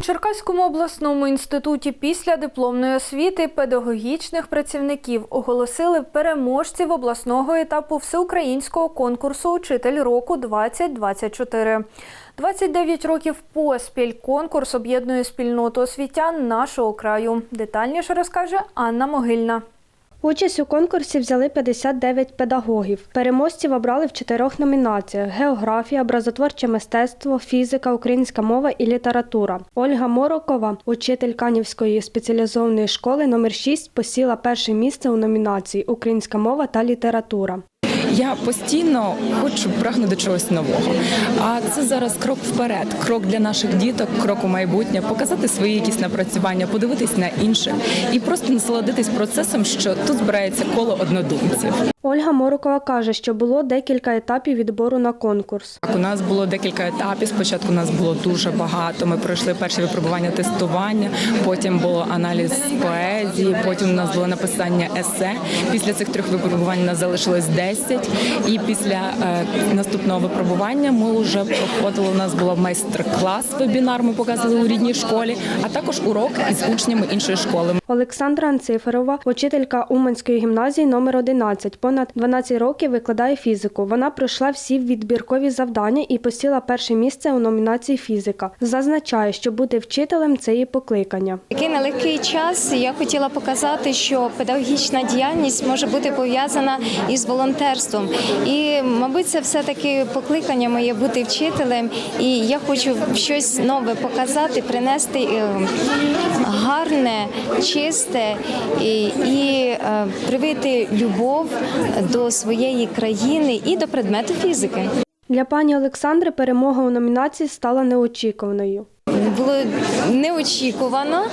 Черкаському обласному інституті після дипломної освіти педагогічних працівників оголосили переможців обласного етапу всеукраїнського конкурсу Учитель року 2024. 29 років поспіль конкурс об'єднує спільноту освітян нашого краю. Детальніше розкаже Анна Могильна. Участь у конкурсі взяли 59 педагогів. Переможців обрали в чотирьох номінаціях: географія, образотворче мистецтво, фізика, українська мова і література. Ольга Морокова, учитель Канівської спеціалізованої школи номер 6 посіла перше місце у номінації Українська мова та література. Я постійно хочу прагну до чогось нового. А це зараз крок вперед, крок для наших діток, крок у майбутнє, показати свої якісь напрацювання, подивитись на інших і просто насолодитись процесом, що тут збирається коло однодумців. Ольга Морокова каже, що було декілька етапів відбору на конкурс. У нас було декілька етапів. Спочатку нас було дуже багато. Ми пройшли перші випробування тестування, потім було аналіз поезії, потім у нас було написання есе. Після цих трьох випробувань нас залишилось 10. І після е, наступного випробування ми вже проходили. У нас було майстер-клас, вебінар. Ми показували у рідній школі, а також урок із учнями іншої школи. Олександра Анциферова, учителька Уманської гімназії номер 11 понад 12 років викладає фізику. Вона пройшла всі відбіркові завдання і посіла перше місце у номінації фізика. Зазначає, що бути вчителем це її покликання. Такий нелегкий час. Я хотіла показати, що педагогічна діяльність може бути пов'язана із волонтерством. І, мабуть, це все таки покликання моє бути вчителем. І я хочу щось нове показати, принести е, гарне, чисте і, і е, привити любов до своєї країни і до предмету фізики. Для пані Олександри перемога у номінації стала неочікуваною. Було неочікувано,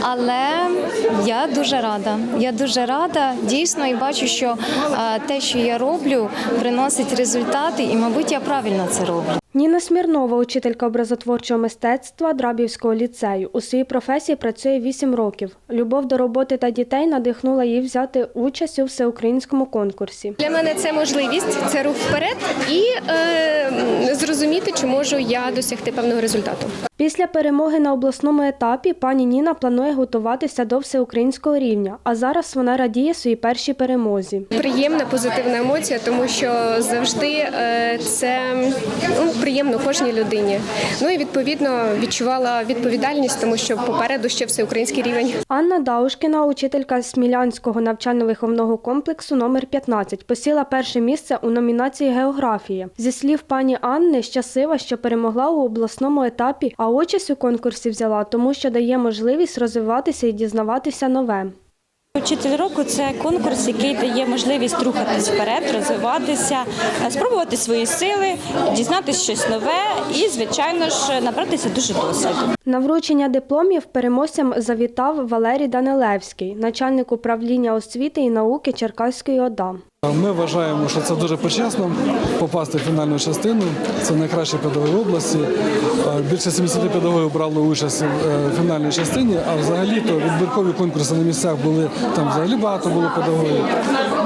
але я дуже рада. Я дуже рада дійсно і бачу, що е, те, що я роблю, приносить результати, і, мабуть, я правильно це роблю. Ніна Смірнова, учителька образотворчого мистецтва Драбівського ліцею. У своїй професії працює 8 років. Любов до роботи та дітей надихнула її взяти участь у всеукраїнському конкурсі. Для мене це можливість, це рух вперед і е, зрозуміти, чи можу я досягти певного результату. Після перемоги на обласному етапі пані Ніна планує готуватися до всеукраїнського рівня, а зараз вона радіє своїй першій перемозі. Приємна позитивна емоція, тому що завжди е, це ну, приємно кожній людині. Ну і відповідно відчувала відповідальність, тому що попереду ще всеукраїнський рівень. Анна Даушкіна, учителька Смілянського навчально-виховного комплексу номер 15, посіла перше місце у номінації Географія. Зі слів пані Анни, щаслива, що перемогла у обласному етапі, а участь у конкурсі взяла, тому що дає можливість розвиватися і дізнаватися нове. Учитель року це конкурс, який дає можливість рухатись вперед, розвиватися, е, спробувати свої сили, дізнатися щось нове і, звичайно ж, набратися дуже досвіду. На вручення дипломів переможцям завітав Валерій Данилевський, начальник управління освіти і науки Черкаської ОДА. Ми вважаємо, що це дуже почесно попасти в фінальну частину. Це найкращі педагоги області. Е, Більше 70 педагогів брали участь е, в фінальній частині, а взагалі то відбіркові конкурси на місцях були там взагалі багато було педагогів.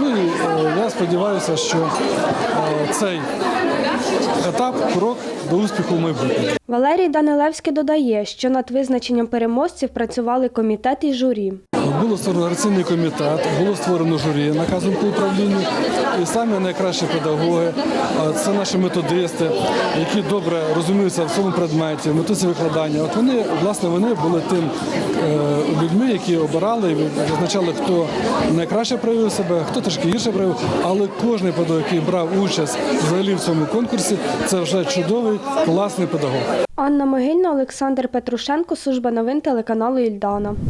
Ну і е, я сподіваюся, що цей етап крок до успіху в майбутньому. Валерій Данилевський додає, що над визначенням переможців працювали комітет і журі. Було створено організаційний комітет, було створено журі наказом по управлінню. І самі найкращі педагоги, це наші методисти, які добре розуміються в цьому предметі, методі викладання. От вони, власне, вони були тим е, людьми, які обирали і визначали, хто найкраще проявив себе, хто трошки гірше проявив. Але кожен педагог, який брав участь взагалі в цьому конкурсі, це вже чудовий, класний педагог. Анна Могильна, Олександр Петрушенко, служба новин телеканалу Ільдана.